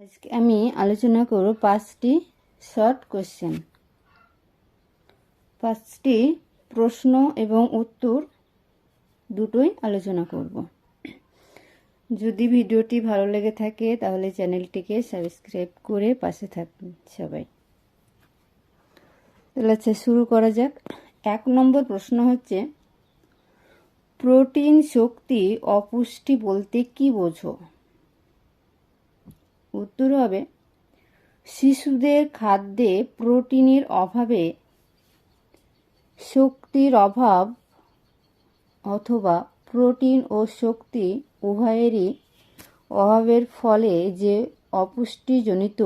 আজকে আমি আলোচনা করব পাঁচটি শর্ট কোশ্চেন। পাঁচটি প্রশ্ন এবং উত্তর দুটোই আলোচনা করব। যদি ভিডিওটি ভালো লেগে থাকে, তাহলে চ্যানেলটিকে সাবস্ক্রাইব করে পাশে থাকবেন সবাই। তাহলে আচ্ছা শুরু করা যাক। এক নম্বর প্রশ্ন হচ্ছে, প্রোটিন শক্তি অপুষ্টি বলতে কি বোঝো? উত্তর হবে, শিশুদের খাদ্যে প্রোটিনের অভাবে শক্তির অভাব অথবা প্রোটিন ও শক্তি উভয়েরই অভাবের ফলে যে অপুষ্টিজনিত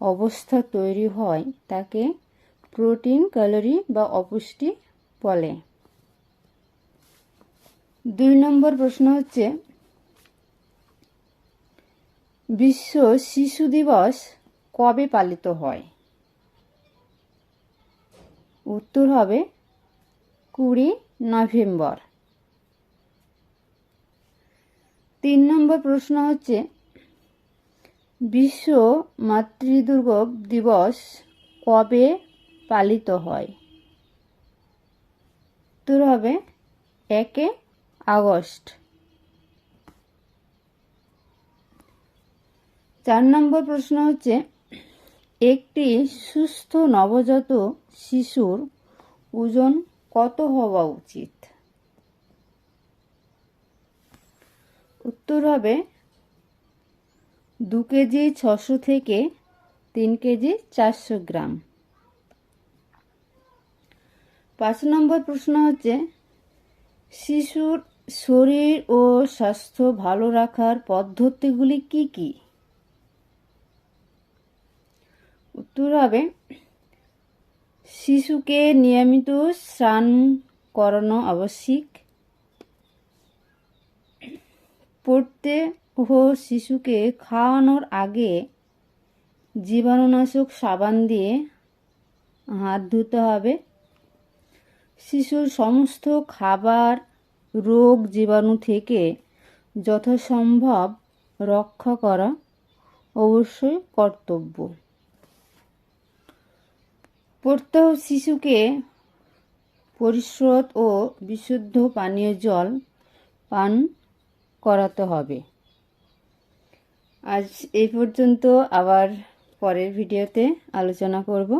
অবস্থা তৈরি হয় তাকে প্রোটিন, ক্যালোরি বা অপুষ্টি বলে। দুই নম্বর প্রশ্ন হচ্ছে বিশ্ব শিশু দিবস কবে পালিত হয়? উত্তর হবে কুড়ি নভেম্বর। তিন নম্বর প্রশ্ন হচ্ছে, বিশ্ব মাতৃদুর্গ দিবস কবে পালিত হয়? উত্তর হবে একে আগস্ট। চার নম্বর প্রশ্ন হচ্ছে, একটি সুস্থ নবজাত শিশুর ওজন কত হওয়া উচিত? উত্তর হবে দু কেজি ছশো থেকে তিন কেজি চারশো গ্রাম। পাঁচ নম্বর প্রশ্ন হচ্ছে, শিশুর শরীর ও স্বাস্থ্য ভালো রাখার পদ্ধতিগুলি কি কী? উত্তর হবে। শিশুকে নিয়মিত স্নান করানো আবশ্যিক। পড়তে ও শিশুকে খাওয়ানোর আগে জীবাণুনাশক সাবান দিয়ে হাত ধুতে হবে। শিশুর সমস্ত খাবার, রোগ, জীবাণু থেকে যথাসম্ভব রক্ষা করা অবশ্যই কর্তব্য। প্রত্যহ শিশুকে পরিশ্রোত ও বিশুদ্ধ পানীয় জল পান করাতে হবে। আজ এই পর্যন্ত আবার পরের ভিডিওতে আলোচনা করব।